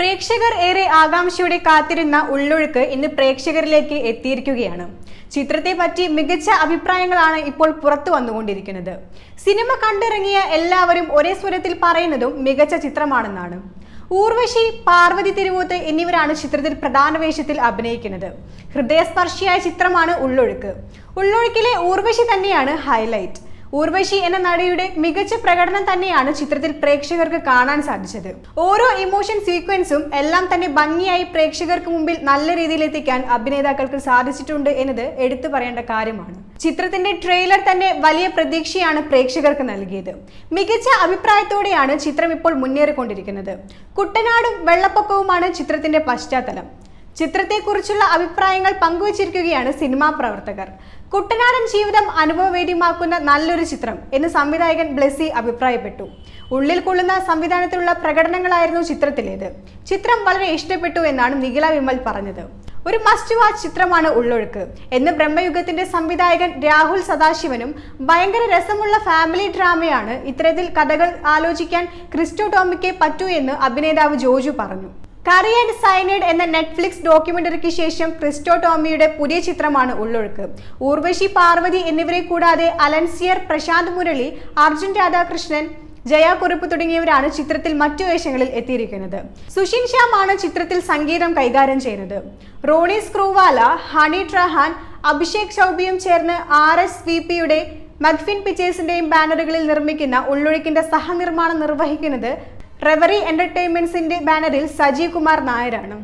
പ്രേക്ഷകർ ഏറെ ആകാംക്ഷയോടെ കാത്തിരുന്ന ഉള്ളൊഴുക്ക് ഇന്ന് പ്രേക്ഷകരിലേക്ക് എത്തിയിരിക്കുകയാണ്. ചിത്രത്തെ പറ്റി മികച്ച അഭിപ്രായങ്ങളാണ് ഇപ്പോൾ പുറത്തു വന്നുകൊണ്ടിരിക്കുന്നത്. സിനിമ കണ്ടിറങ്ങിയ എല്ലാവരും ഒരേ സ്വരത്തിൽ പറയുന്നതും മികച്ച ചിത്രമാണെന്നാണ്. ഊർവശി പാർവതി തിരുവോത്ത് എന്നിവരാണ് ചിത്രത്തിൽ പ്രധാന വേഷത്തിൽ അഭിനയിക്കുന്നത്. ഹൃദയസ്പർശിയായ ചിത്രമാണ് ഉള്ളൊഴുക്ക്. ഉള്ളൊഴുക്കിലെ ഊർവശി തന്നെയാണ് ഹൈലൈറ്റ്. ഊർവശി എന്ന നടിയുടെ മികച്ച പ്രകടനം തന്നെയാണ് ചിത്രത്തിൽ പ്രേക്ഷകർക്ക് കാണാൻ സാധിച്ചത്. ഓരോ ഇമോഷൻ സീക്വൻസും എല്ലാം തന്നെ ഭംഗിയായി പ്രേക്ഷകർക്ക് മുമ്പിൽ നല്ല രീതിയിൽ എത്തിക്കാൻ അഭിനേതാക്കൾക്ക് സാധിച്ചിട്ടുണ്ട് എന്നത് എടുത്തു പറയേണ്ട കാര്യമാണ്. ചിത്രത്തിന്റെ ട്രെയിലർ തന്നെ വലിയ പ്രതീക്ഷയാണ് പ്രേക്ഷകർക്ക് നൽകിയത്. മികച്ച അഭിപ്രായത്തോടെയാണ് ചിത്രം ഇപ്പോൾ മുന്നേറിക്കൊണ്ടിരിക്കുന്നത്. കുട്ടനാടും വെള്ളപ്പൊക്കവുമാണ് ചിത്രത്തിന്റെ പശ്ചാത്തലം. ചിത്രത്തെക്കുറിച്ചുള്ള അഭിപ്രായങ്ങൾ പങ്കുവച്ചിരിക്കുകയാണ് സിനിമാ പ്രവർത്തകർ. കുട്ടനാടൻ ജീവിതം അനുഭവവേദ്യമാക്കുന്ന നല്ലൊരു ചിത്രം എന്ന് സംവിധായകൻ ബ്ലെസി അഭിപ്രായപ്പെട്ടു. ഉള്ളിൽ കൊള്ളുന്ന സംവിധാനത്തിലുള്ള പ്രകടനങ്ങളായിരുന്നു ചിത്രത്തിലേത്. ചിത്രം വളരെ ഇഷ്ടപ്പെട്ടു എന്നാണ് നിഖില വിമൽ പറഞ്ഞത്. ഒരു മസ്റ്റ് വാച്ച് ചിത്രമാണ് ഉള്ളൊഴുക്ക് എന്ന് ബ്രഹ്മയുഗത്തിന്റെ സംവിധായകൻ രാഹുൽ സദാശിവനും ഭയങ്കര രസമുള്ള ഫാമിലി ഡ്രാമയാണ് ഇത്തരത്തിൽ കഥകൾ ആലോചിക്കാൻ ക്രിസ്റ്റോ ടോമിക്ക് പറ്റൂ എന്ന് അഭിനേതാവ് ജോജു പറഞ്ഞു. കറി ആൻഡ് സൈനൈഡ് എന്ന നെറ്റ്ഫ്ലിക്സ് ഡോക്യുമെന്ററിക്ക് ശേഷം ക്രിസ്റ്റോ ടോമിയുടെ പുതിയ ചിത്രമാണ് ഉള്ളൊഴുക്ക്. ഊർവശി പാർവതി എന്നിവരെ കൂടാതെ അലൻസിയർ പ്രശാന്ത് മുരളി അർജുൻ രാധാകൃഷ്ണൻ ജയ കുറിപ്പ് തുടങ്ങിയവരാണ് ചിത്രത്തിൽ മറ്റു വേഷങ്ങളിൽ എത്തിയിരിക്കുന്നത്. സുഷിൻ ശ്യാമാണ് ചിത്രത്തിൽ സംഗീതം കൈകാര്യം ചെയ്യുന്നത്. റോണി സ്ക്രൂവാല ഹണി ട്രഹാൻ അഭിഷേക് ചൗബിയും ചേർന്ന് ആർ എസ് വി പിയുടെ മഗ്ഫിൻ പിക്ചേഴ്സിന്റെയും ബാനറുകളിൽ നിർമ്മിക്കുന്ന ഉള്ളൊഴുക്കിന്റെ സഹനിർമ്മാണം നിർവഹിക്കുന്നത് റെവറി എന്റർടൈൻമെന്റ്സിന്റെ ബാനറിൽ സജീവ് കുമാർ നായരാണ്.